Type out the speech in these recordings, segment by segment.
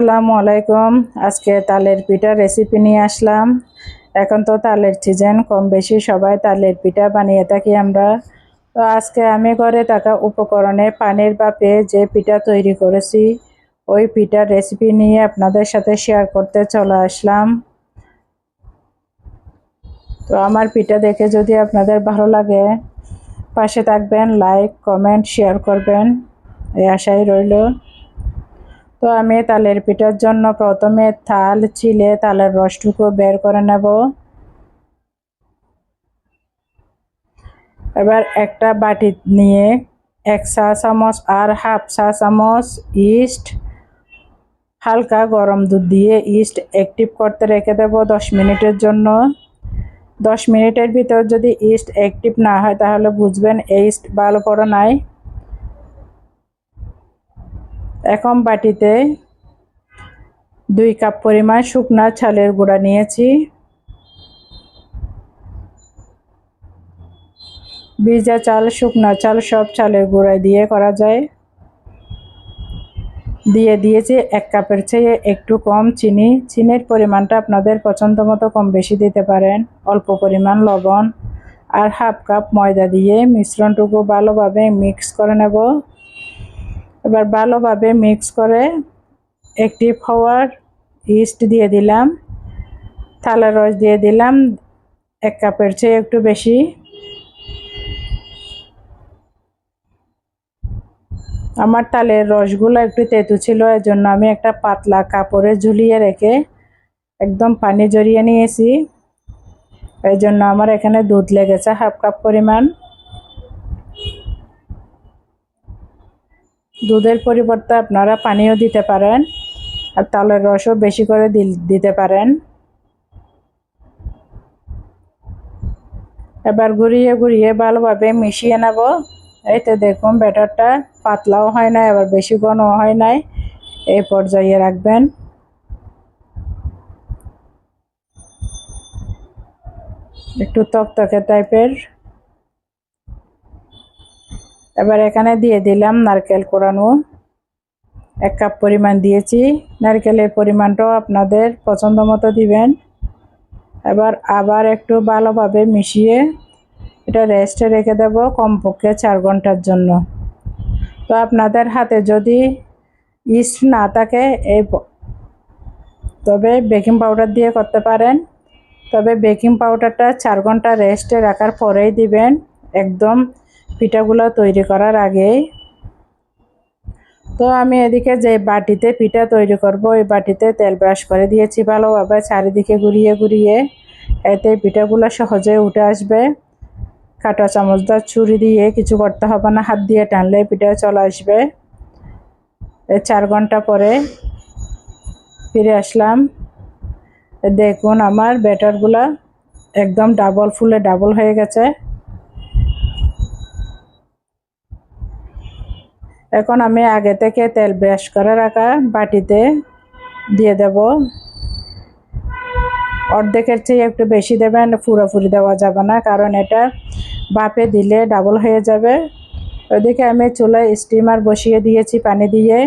আসসালামু আলাইকুম। আজকে তালের পিঠা রেসিপি নিয়ে আসলাম। এখন তো তালের সিজন কম বেশি সবাই তালের পিঠা বানিয়ে থাকি আমরা। তো আজকে আমি ঘরে থাকা উপকরণে পানির বাপে যে পিঠা তৈরি করেছি, ওই পিঠার রেসিপি নিয়ে আপনাদের সাথে শেয়ার করতে চলে আসলাম। তো আমার পিঠা দেখে যদি আপনাদের ভালো লাগে, পাশে থাকবেন লাইক কমেন্ট শেয়ার করবেন। এই আশাই রইল। তো আমি তালের পিঠার জন্য প্রথমে তাল ছিলে, তালের রসটুকু বের করে নেব। এবার একটা বাটি নিয়ে এক চা চামচ আর হাফ চা চামচ ইস্ট, হালকা গরম দুধ দিয়ে ইস্ট অ্যাক্টিভ করতে রেখে দেব দশ মিনিটের জন্য। দশ মিনিটের ভিতর যদি ইস্ট অ্যাক্টিভ না হয় তাহলে বুঝবেন ইস্ট ভালো পড়ো নাই। এখন বাটিতে দুই কাপ পরিমাণ শুকনা চালের গুঁড়া নিয়েছি। ভিজা চাল, শুকনা চাল সব চালের গুঁড়া দিয়ে করা যায়। দিয়ে দিয়েছি এক কাপের চেয়ে একটু কম চিনি। চিনির পরিমাণটা আপনাদের পছন্দ মতো কম বেশি দিতে পারেন। অল্প পরিমাণ লবণ আর হাফ কাপ ময়দা দিয়ে মিশ্রণটুকু ভালোভাবে মিক্স করে নেব। এবার ভালোভাবে মিক্স করে একটি হওয়ার ইস্ট দিয়ে দিলাম, থালার রস দিয়ে দিলাম, এক কাপের চেয়ে একটু বেশি। আমার তালের রসগুলো একটু তেঁতু ছিল এর জন্য আমি একটা পাতলা কাপড়ে ঝুলিয়ে রেখে একদম পানি জড়িয়ে নিয়েছি। এই জন্য আমার এখানে দুধ লেগেছে হাফ কাপ পরিমাণ। দুধের পরিবর্তে আপনারা পানিও দিতে পারেন আর তালের রসও বেশি করে দিতে পারেন। এবার ঘুরিয়ে ঘুরিয়ে ভালোভাবে মিশিয়ে নেব। এই তো দেখুন, ব্যাটারটা পাতলাও হয় না এবার বেশি ঘনও হয় নাই। এই পর্যায়ে রাখবেন। একটু তকতকে টাইপের এবার এখানে দিয়ে দিলাম নারকেল কোরানো। এক কাপ পরিমাণ দিয়েছি। নারকেলের পরিমাণটাও আপনাদের পছন্দ মতো দিবেন। এবার আবার একটু ভালোভাবে মিশিয়ে এটা রেস্টে রেখে দেব কমপক্ষে চার ঘণ্টার জন্য। তো আপনাদের হাতে যদি ইস্ট না থাকে, এই তবে বেকিং পাউডার দিয়ে করতে পারেন। তবে বেকিং পাউডারটা চার ঘণ্টা রেস্টে রাখার পরেই দিবেন। একদম পিঠাগুলো তৈরি করার আগেই। তো আমি এদিকে যে বাটিতে পিঠা তৈরি করব, ওই বাটিতে তেল ব্রাশ করে দিয়েছি ভালোভাবে, চারিদিকে ঘুরিয়ে ঘুরিয়ে। এতে পিঠাগুলো সহজে উঠে আসবে। কাটা চামচটা ছুরি দিয়ে কিছু করতে হবে না, হাত দিয়ে টানলে পিঠা চলে আসবে। চার ঘণ্টা পরে ফিরে আসলাম। দেখুন আমার ব্যাটারগুলা একদম ডাবল, ফুলে ডাবল হয়ে গেছে। এখন আমি আগে থেকে তেল ব্রাশ করে রাখা বাটিতে দিয়ে দেব। অর্ধেকের চেয়ে একটু বেশি দেবেন পুরোপুরি দেওয়া যাবে না, কারণ এটা বাপে দিলে ডাবল হয়ে যাবে। ওদিকে আমি চুলায় স্টিমার বসিয়ে দিয়েছি পানি দিয়ে।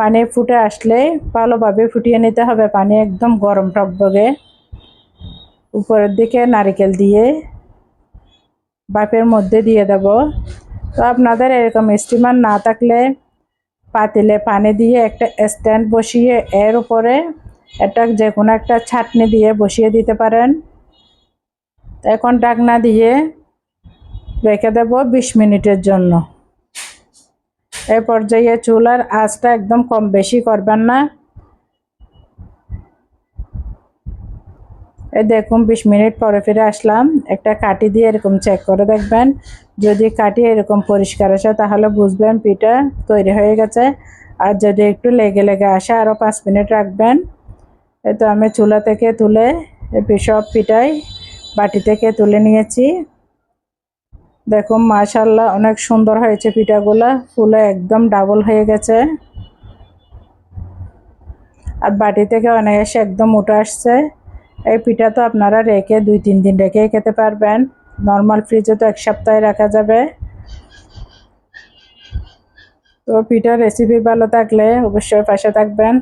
পানি ফুটে আসলে ভালোভাবে ফুটিয়ে নিতে হবে, পানি একদম গরম টকবগে। উপরের দিকে নারিকেল দিয়ে বাপের মধ্যে দিয়ে দেব। তো আপনাদের এরকম স্টিমার না থাকলে পাতিলে পানি দিয়ে একটা স্ট্যান্ড বসিয়ে এর উপরে একটা যে কোনো একটা ছাটনি দিয়ে বসিয়ে দিতে পারেন। এখন ডাকনা দিয়ে রেখে দেব বিশ মিনিটের জন্য। এই পর্যায়ে চুলার আঁচটা একদম কম বেশি করবেন না। এই দেখুন, বিশ মিনিট পরে ফিরে আসলাম। একটা কাটি দিয়ে এরকম চেক করে দেখবেন। যদি কাটি এরকম পরিষ্কার আসে, তাহলে বুঝবেন পিঠা তৈরি হয়ে গেছে। আর যদি একটু লেগে লেগে আসে আরও পাঁচ মিনিট রাখবেন। এই তো আমি চুলা থেকে তুলে সব পিঠাই বাটি থেকে তুলে নিয়েছি। দেখুন মাশাল্লাহ অনেক সুন্দর হয়েছে পিঠাগুলা। ফুলে একদম ডাবল হয়ে গেছে। আর বাটি থেকে অনেক এসে একদম উঠে আসছে। এই পিঠা তো আপনারা রেখে দুই, তিন দিন রেখেই খেতে পারবেন। নর্মাল ফ্রিজে তো এক সপ্তাহে রাখা যাবে। তো পিঠার রেসিপি ভালো থাকলে অবশ্যই পাশে থাকবেন।